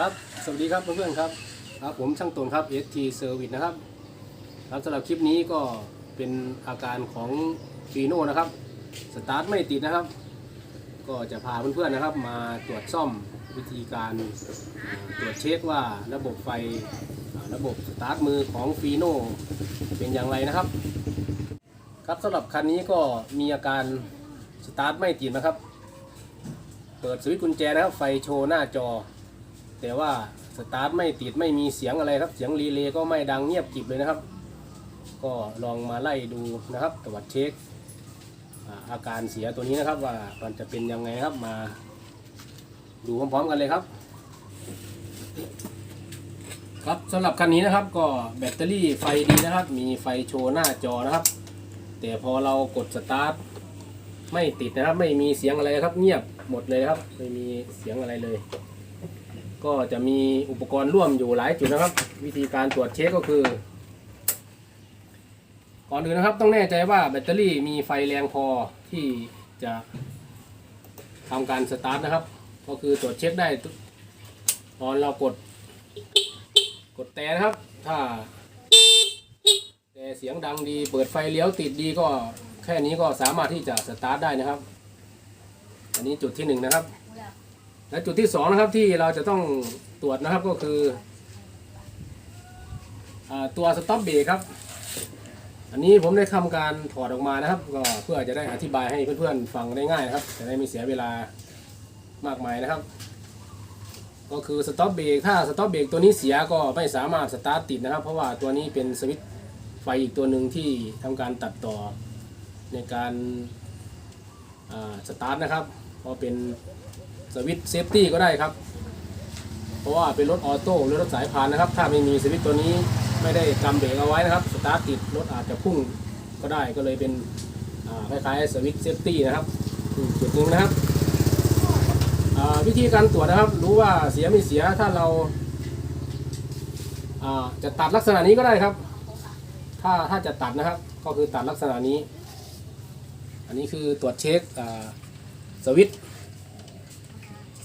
ครับ สวัสดีครับเพื่อนๆครับครับ ผมช่างตนครับ ST Service นะครับครับสำหรับคลิปนี้ก็เป็นอาการของฟีโน่นะครับ สตาร์ทไม่ติดนะครับ ก็จะพาเพื่อนๆนะครับ มาตรวจซ่อมวิธีการตรวจเช็คว่าระบบไฟระบบสตาร์ทมือของฟีโน่เป็นอย่างไรนะครับ ครับสำหรับคันนี้ก็มีอาการสตาร์ทไม่ติดนะครับ เปิดสวิตช์กุญแจนะครับ ไฟโชว์หน้าจอ แต่ว่าสตาร์ทไม่ติดไม่มีเสียงอะไรครับ เสียงรีเลย์ก็ไม่ดังเงียบกริบเลยนะครับ ก็ลองมาไล่ดูนะครับตรวจเช็คอาการเสียตัวนี้นะครับว่ามันจะเป็นยังไงครับมา ดูพร้อมๆกันเลยครับ ครับสำหรับคันนี้นะครับก็แบตเตอรี่ไฟดีนะครับ มีไฟโชว์หน้าจอนะครับ แต่พอเรากดสตาร์ทไม่ติดนะครับ ไม่มีเสียงอะไรครับ เงียบหมดเลยครับ ไม่มีเสียงอะไรเลย ก็จะมีอุปกรณ์ร่วมอยู่หลายจุดนะครับ วิธีการตรวจเช็คก็คือ ก่อนอื่นนะครับต้องแน่ใจว่าแบตเตอรี่มีไฟแรงพอที่จะทำการสตาร์ทนะครับ ก็คือตรวจเช็คได้ตอนเรากด กดแต่นะครับ ถ้าแต่เสียงดังดีเปิดไฟเลี้ยวติดดีก็แค่นี้ก็สามารถที่จะสตาร์ทได้นะครับ อันนี้จุดที่หนึ่งนะครับ และจุดที่สองนะครับที่เราจะต้องตรวจนะครับก็คืออตัวสต็อปเบรกครับ อันนี้ผมได้ทำการถอดออกมานะครับ ก็เพื่อจะได้อธิบายให้เพื่อนๆฟังได้ง่ายนะครับจะได้ไม่เสียเวลามากมายนะครับ ก็คือสต็อปเบรกถ้าสต็อปเบรกตัวนี้เสียก็ไม่สามารถสตาร์ทติดนะครับ เพราะว่าตัวนี้เป็นสวิตช์ไฟอีกตัวหนึ่งที่ทำการตัดต่อในการาสตาร์ทนะครับ เพราะเป็น สวิตเซฟตี้ก็ได้ครับ เพราะว่าเป็นรถออโต้หรือรถสายพานนะครับ ถ้าไม่มีสวิตตัวนี้ไม่ได้กำเบรกเอาไว้นะครับ สตาร์ทติดรถอาจจะพุ่งก็ได้ก็เลยเป็นคล้ายๆสวิตเซฟตี้นะครับอีกจุดหนึ่งนะครับวิธีการตรวจนะครับ รู้ว่าเสียไม่เสียถ้าเราจะตัดลักษณะนี้ก็ได้ครับ ถ้าถ้าจะตัดนะครับ ก็คือตัดลักษณะนี้ อันนี้คือตรวจเช็คสวิตช์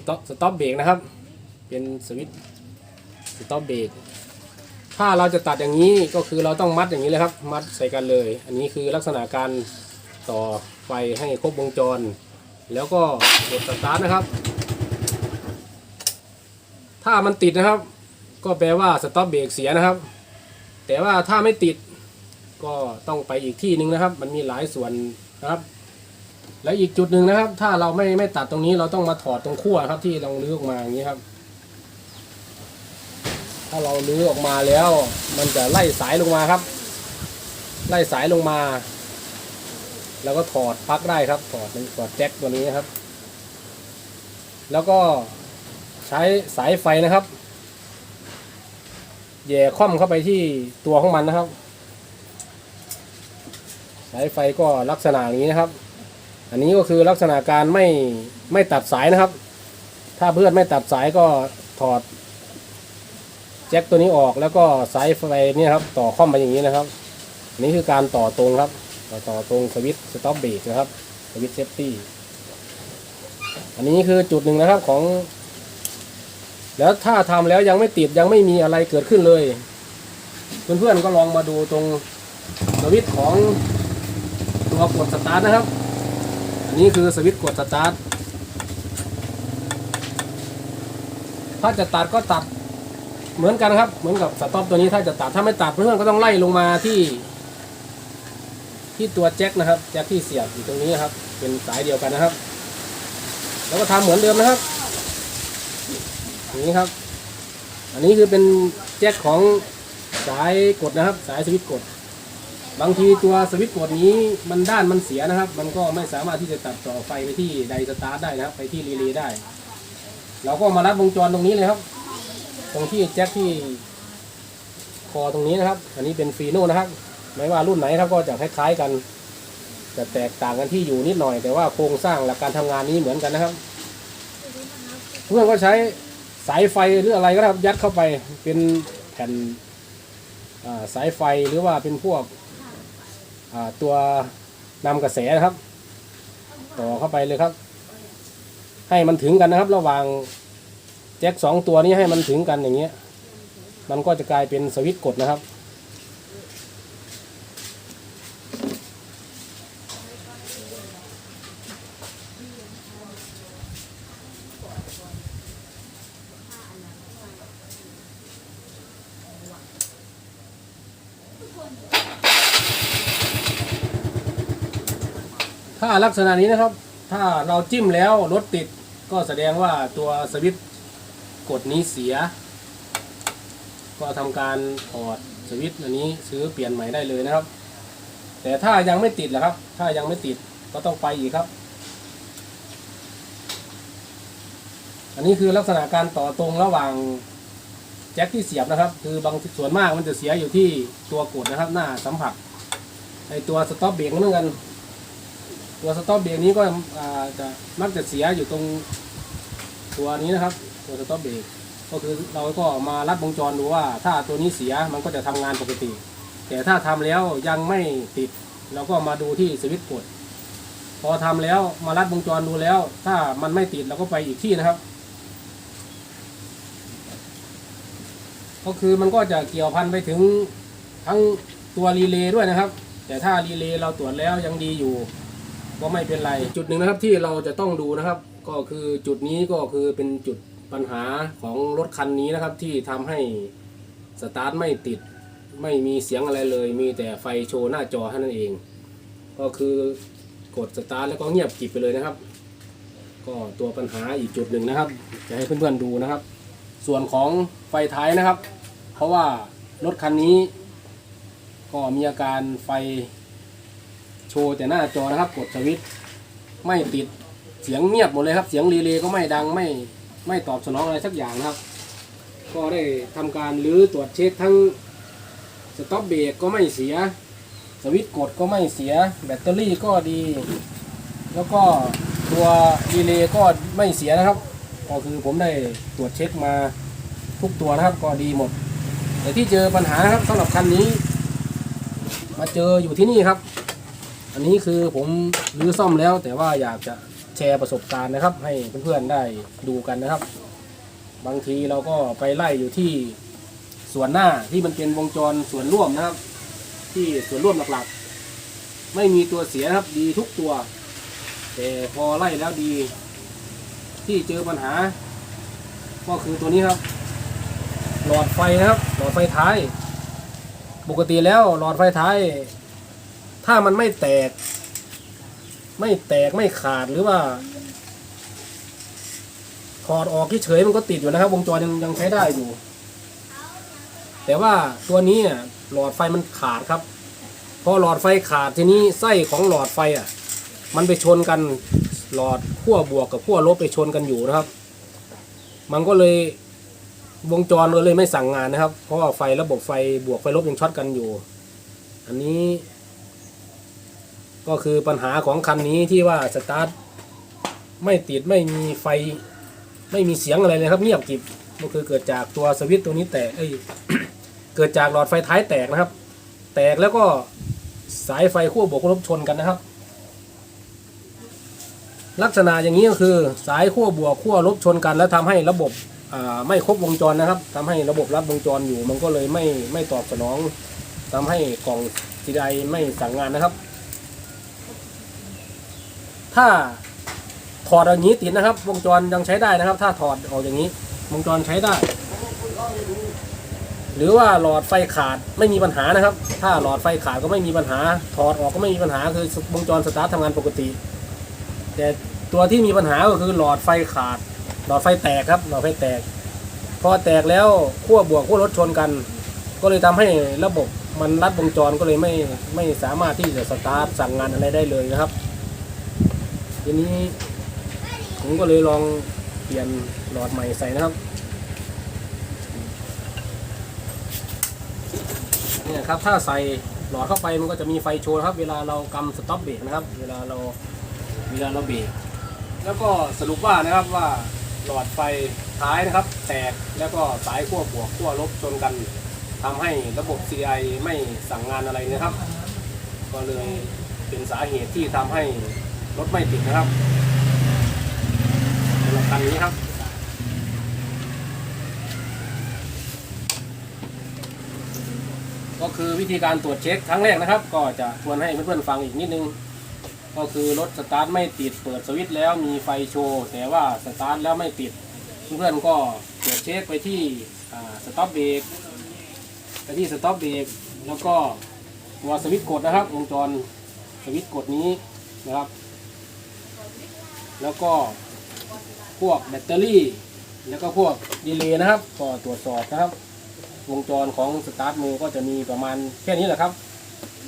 ต็อปสต็อปเบรกนะครับ เป็นสวิตช์สต็อปเบรกถ้าเราจะตัดอย่างนี้ก็คือเราต้องมัดอย่างนี้เลยครับ มัดใส่กันเลย อันนี้คือลักษณะการต่อไฟให้ครบวงจร แล้วก็กดสตาร์ทนะครับ ถ้ามันติดนะครับ ก็แปลว่าสต็อปเบรกเสียนะครับ แต่ว่าถ้าไม่ติดก็ต้องไปอีกที่หนึ่งนะครับ มันมีหลายส่วนนะครับ แล้วอีกจุดหนึ่งนะครับ ถ้าเราไม่ไม่ตัดตรงนี้เราต้องมาถอดตรงขั้วครับที่เราลื้อออกมาอย่างนี้ครับ ถ้าเราลื้อออกมาแล้ว มันจะไล่สายลงมาครับ ไล่สายลงมา แล้วก็ถอดปลั๊กได้ครับถอดถอดแจ็คตัวนี้นะครับ แล้วก็ใช้สายไฟนะครับแย่ค่อมเข้าไปที่ตัวของมันนะครับ สายไฟก็ลักษณะอย่างนี้นะครับ อันนี้ก็คือลักษณะการไม่ไม่ตัดสายนะครับ ถ้าเพื่อนไม่ตัดสายก็ถอดแจ็คตัวนี้ออกแล้วก็สายไฟนี่ครับต่อค่อมไปอย่างนี้นะครับนนี้คือการต่อตรงครับ ต่อต่อตรงสวิตช์สต็อปเบรกนะครับสวิตช์เซฟตี้อันนี้คือจุดหนึ่งนะครับของ แล้วถ้าทำแล้วยังไม่ติดยังไม่มีอะไรเกิดขึ้นเลย เพื่อนๆก็ลองมาดูตรงสวิตช์ของตัวกดสตาร์ทนะครับ อันนี้คือสวิตช์กดสตาร์ท ถ้าจะตัดก็ตัดเหมือนกันครับ เหมือนกับสต็อปตัวนี้ถ้าจะตัด ถ้าไม่ตัดเพื่อนก็ต้องไล่ลงมาที่ ที่ตัวแจ็คนะครับ แจ็คที่เสียบอยู่ตรงนี้นะครับ เป็นสายเดียวกันนะครับ แล้วก็ทำเหมือนเดิมนะครับอย่างนี้ครับ อันนี้คือเป็นแจ็คของสายกดนะครับ สายสวิตช์กด บางทีตัวสวิตช์กดนี้มันด้านมันเสียนะครับ มันก็ไม่สามารถที่จะตัดต่อไฟไปที่ไดสตาร์ทได้นะครับ ไปที่รีเลย์ได้ เราก็มารัดวงจรตรงนี้เลยครับ ตรงที่แจ็คที่คอตรงนี้นะครับ อันนี้เป็นฟีโน่นะครับ ไม่ว่ารุ่นไหนครับก็จะคล้ายๆกัน จะแตกต่างกันที่อยู่นิดหน่อย แต่ว่าโครงสร้างหลักการทำงานนี้เหมือนกันนะครับ เพื่อนก็ใช้สายไฟหรืออะไรก็ได้ครับยัดเข้าไปเป็นแผ่นสายไฟหรือว่าเป็นพวก ตัวนำกระแสนะครับ ต่อเข้าไปเลยครับ ให้มันถึงกันนะครับ ระหว่างแจ็คสองตัวนี้ให้มันถึงกันอย่างเงี้ย มันก็จะกลายเป็นสวิตช์กดนะครับ ถ้าลักษณะนี้นะครับ ถ้าเราจิ้มแล้วรถติดก็แสดงว่าตัวสวิตช์กดนี้เสีย ก็ทำการถอดสวิตช์อันนี้ซื้อเปลี่ยนใหม่ได้เลยนะครับ แต่ถ้ายังไม่ติดล่ะครับ ถ้ายังไม่ติดก็ต้องไปอีกครับ อันนี้คือลักษณะการต่อตรงระหว่างแจ็คที่เสียบนะครับ คือบางส่วนมากมันจะเสียอยู่ที่ตัวกดนะครับ หน้าสัมผัสในตัวสต็อปเบรกเหมือนกัน ตัวสต็อปเบรกนี้ก็จะมักจะเสียอยู่ตรงตัวนี้นะครับ ตัวสต็อปเบรกก็คือเราก็มารัดวงจรดูว่า ถ้าตัวนี้เสียมันก็จะทำงานปกติ แต่ถ้าทำแล้วยังไม่ติด เราก็มาดูที่สวิตช์กด พอทำแล้วมารัดวงจรดูแล้ว ถ้ามันไม่ติดเราก็ไปอีกที่นะครับ ก็คือมันก็จะเกี่ยวพันไปถึงทั้งตัวรีเลย์ด้วยนะครับ แต่ถ้ารีเลย์เราตรวจแล้วยังดีอยู่ ก็ไม่เป็นไร จุดหนึ่งนะครับที่เราจะต้องดูนะครับ ก็คือจุดนี้ก็คือเป็นจุดปัญหาของรถคันนี้นะครับ ที่ทำให้สตาร์ทไม่ติดไม่มีเสียงอะไรเลย มีแต่ไฟโชว์หน้าจอเท่านั้นเอง ก็คือกดสตาร์ทแล้วก็เงียบกิบไปเลยนะครับ ก็ตัวปัญหาอีกจุดหนึ่งนะครับ จะให้เพื่อนๆดูนะครับ ส่วนของไฟท้ายนะครับ เพราะว่ารถคันนี้ ก็มีอาการไฟ โชว์แต่หน้าจอนะครับ กดสวิตช์ไม่ติดเสียงเงียบหมดเลยครับ เสียงรีเลย์ก็ไม่ดังไม่ไม่ตอบสนองอะไรสักอย่างนะครับ ก็ได้ทำการรื้อตรวจเช็คทั้งสต็อปเบรกก็ไม่เสีย สวิตช์กดก็ไม่เสีย แบตเตอรี่ก็ดี แล้วก็ตัวรีเลย์ก็ไม่เสียนะครับ ก็คือผมได้ตรวจเช็คมาทุกตัวนะครับก็ดีหมด แต่ที่เจอปัญหานะครับสำหรับคันนี้ มาเจออยู่ที่นี่ครับ อันนี้คือผมรื้อซ่อมแล้วแต่ว่าอยากจะแชร์ประสบการณ์นะครับ ให้เพื่อนๆได้ดูกันนะครับ บางทีเราก็ไปไล่อยู่ที่ส่วนหน้าที่มันเป็นวงจรส่วนร่วมนะครับ ที่ส่วนร่วมหลักๆ ไม่มีตัวเสียครับดีทุกตัว แต่พอไล่แล้วดี ที่เจอปัญหา ก็คือตัวนี้ครับ หลอดไฟนะครับ หลอดไฟท้าย ปกติแล้วหลอดไฟท้าย ถ้ามันไม่แตก ไม่แตกไม่ขาดหรือว่าถอดออกเฉยๆมันก็ติดอยู่นะครับ วงจรยังยังใช้ได้อยู่ แต่ว่าตัวนี้หลอดไฟมันขาดครับ พอหลอดไฟขาดทีนี้ไส้ของหลอดไฟอะ มันไปชนกันหลอดขั้วบวกกับขั้วลบไปชนกันอยู่นะครับ มันก็เลยวงจรก็เลยไม่สั่งงานนะครับ เพราะว่าไฟระบบไฟบวกไฟลบยังช็อตกันอยู่ อันนี้ ก็คือปัญหาของคันนี้ที่ว่าสตาร์ทไม่ติดไม่มีไฟ ไม่มีเสียงอะไรเลยครับเงียบกริบก็คือเกิดจากตัวสวิตตัวนี้แตกเอ้ยเกิดจากหลอดไฟท้ายแตกนะครับ แตกแล้วก็สายไฟขั้วบวกขั้วลบชนกันนะครับ ลักษณะอย่างนี้ก็คือสายขั้วบวกขั้วลบชนกัน แล้วทำให้ระบบไม่ครบวงจรนะครับทำให้ระบบรับวงจรอยู่ มันก็เลยไม่ไม่ตอบสนองทำให้กล่องทีไดไม่สั่งงานนะครับ ถ้าถอดอย่างนี้ติดนะครับ วงจรยังใช้ได้นะครับ ถ้าถอดออกอย่างนี้ วงจรใช้ได้ หรือว่าหลอดไฟขาดไม่มีปัญหานะครับ ถ้าหลอดไฟขาดก็ไม่มีปัญหา ถอดออกก็ไม่มีปัญหาคือวงจรสตาร์ททำงานปกติ แต่ตัวที่มีปัญหาก็คือหลอดไฟขาด หลอดไฟแตกครับ หลอดไฟแตก พอแตกแล้วขั้วบวกขั้วลดชนกัน ก็เลยทำให้ระบบมันรัดวงจรก็เลยไม่ไม่สามารถที่จะสตาร์ทสั่งงานอะไรได้เลยนะครับ ทีนี้ ผมก็เลยลองเปลี่ยนหลอดใหม่ใส่นะครับเนี่ยครับถ้าใส่หลอดเข้าไปมันก็จะมีไฟโชว์ครับ เวลาเรากำสต็อปเบรกนะครับ เวลาเราเวลาเราเบรกแล้วก็สรุปว่านะครับว่าหลอดไฟท้ายนะครับ แตกแล้วก็สายขั้วบวกขั้วลบชนกันทำให้ระบบ CI ไม่สั่งงานอะไรนะครับ ก็เลยเป็นสาเหตุที่ทำให้ รถไม่ติดนะครับสรับคันนี้ครับก็คือวิธีการตรวจเช็คครั้งแรกนะครับ ก็จะชวนให้เพื่อนๆฟังอีกนิดนึง ก็คือรถสตาร์ทไม่ติดเปิดสวิตช์แล้วมีไฟโชว์ แต่ว่าสตาร์ทแล้วไม่ติด เพื่อนๆก็ตรวจเช็คไปที่สต็อปเบรกไปที่สต็อปเบรกแล้วก็ตัวสวิตช์กดนะครับวงจรสวิตช์กดนี้นะครับ แล้วก็พวกแบตเตอรี่ แล้วก็พวกดีเลย์นะครับ ก็ตรวจสอบนะครับ วงจรของสตาร์ทมือก็จะมีประมาณแค่นี้แหละครับ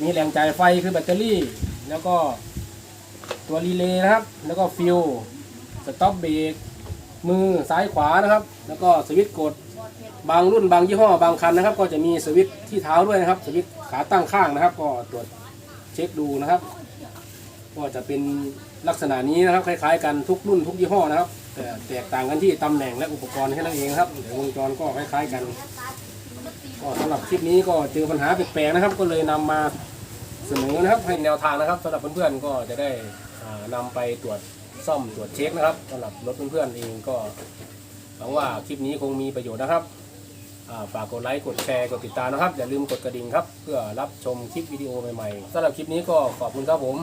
มีแหล่งจ่ายไฟคือแบตเตอรี่ แล้วก็ตัวรีเลย์นะครับ แล้วก็ฟิวสต็อปเบรกมือซ้ายขวานะครับ แล้วก็สวิตช์กดบางรุ่นบางยี่ห้อบางคันนะครับ ก็จะมีสวิตช์ที่เท้าด้วยนะครับ สวิตช์ขาตั้งข้างนะครับ ก็ตรวจเช็คดูนะครับ ก็จะเป็น ลักษณะนี้นะครับคล้ายๆกันทุกรุ่นทุกยี่ห้อนะครับ แต่แตกต่างกันที่ตำแหน่งและอุปกรณ์แค่นั้นเองครับแต่วงจรก็คล้ายๆกันก็สำหรับคลิปนี้ก็เจอปัญหาแปลกๆนะครับ ก็เลยนำมาเสนอนะครับให้แนวทางนะครับสำหรับเพื่อนๆก็จะได้อ่านำไปตรวจซ่อมตรวจเช็คนะครับสำหรับรถเพื่อนๆเองก็หวังว่าคลิปนี้คงมีประโยชน์นะครับฝากกดไลค์กดแชร์กดติดตามนะครับ อย่าลืมกดกระดิ่งครับ เพื่อรับชมคลิปวิดีโอใหม่ๆสำหรับคลิปนี้ก็ขอบคุณครับผม